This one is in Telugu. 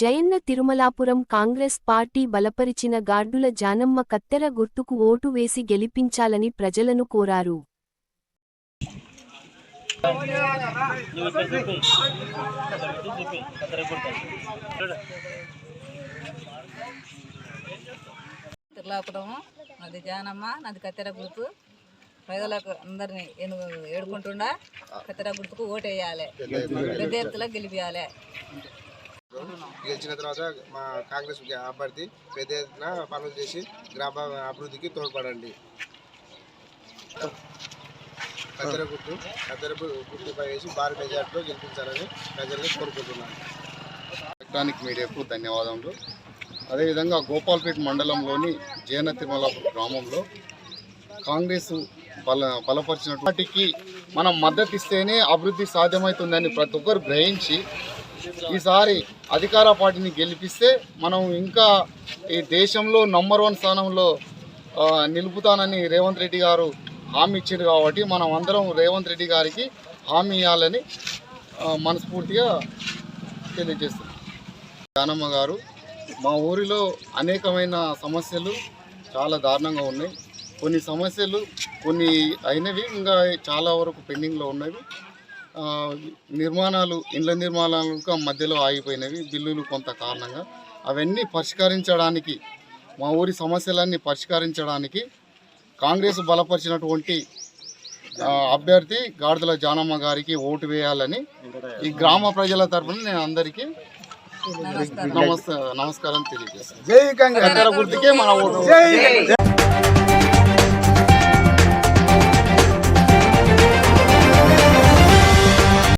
జయన్న తిరుమలాపురం కాంగ్రెస్ పార్టీ బలపరిచిన గార్డుల జానమ్మ కత్తెర గుర్తుకు ఓటు వేసి గెలిపించాలని ప్రజలను కోరారు. నాది జానమ్మ నాది కత్తెర గుర్తు. ప్రజలకు అందరినీ ఏడుకుంటుండా కత్తెర గుర్తుకు ఓటు వేయాలి పెద్ద ఎత్తులో గెలిపించాలి గెలిచిన తర్వాత మా కాంగ్రెస్ అభ్యర్థి పెద్ద ఎత్తున పనులు చేసి గ్రామ అభివృద్ధికి తోడ్పడండి. కత్తెర గుట్టు కత్తెర గుట్టుపై వేసి భారీ మెజార్టీలో గెలిపించాలని ప్రజల్ని కోరుకుంటున్నాను. ఎలక్ట్రానిక్ మీడియాకు ధన్యవాదములు. అదేవిధంగా గోపాల్పేట మండలంలోని జైన తిరుమలాపురం గ్రామంలో కాంగ్రెస్ బల బలపరిచినటువంటికి మనం మద్దతు ఇస్తేనే అభివృద్ధి సాధ్యమవుతుందని ప్రతి ఒక్కరు గ్రహించి ఈసారి అధికార పార్టీని గెలిపిస్తే మనం ఇంకా ఈ దేశంలో నంబర్ వన్ స్థానంలో నిలుపుతానని రేవంత్ రెడ్డి గారు హామీ ఇచ్చారు కాబట్టి మనం అందరం రేవంత్ రెడ్డి గారికి హామీ ఇవ్వాలని మనస్ఫూర్తిగా తెలియజేస్తున్నాం. జానమ్మ గారు మా ఊరిలో అనేకమైన సమస్యలు చాలా దారుణంగా ఉన్నాయి. కొన్ని సమస్యలు కొన్ని అయినవి ఇంకా చాలా వరకు పెండింగ్లో ఉన్నవి. నిర్మాణాలు ఇండ్ల నిర్మాణాలు ఇంకా మధ్యలో ఆగిపోయినవి బిల్లులు కొంత కారణంగా. అవన్నీ పరిష్కరించడానికి మా ఊరి సమస్యలన్నీ పరిష్కరించడానికి కాంగ్రెస్ బలపరిచినటువంటి అభ్యర్థి గాడిదల జానమ్మ గారికి ఓటు వేయాలని ఈ గ్రామ ప్రజల తరఫున నేను అందరికీ నమస్కారం. తెలియజేస్తాను. గుర్తుకే మన ఓటు.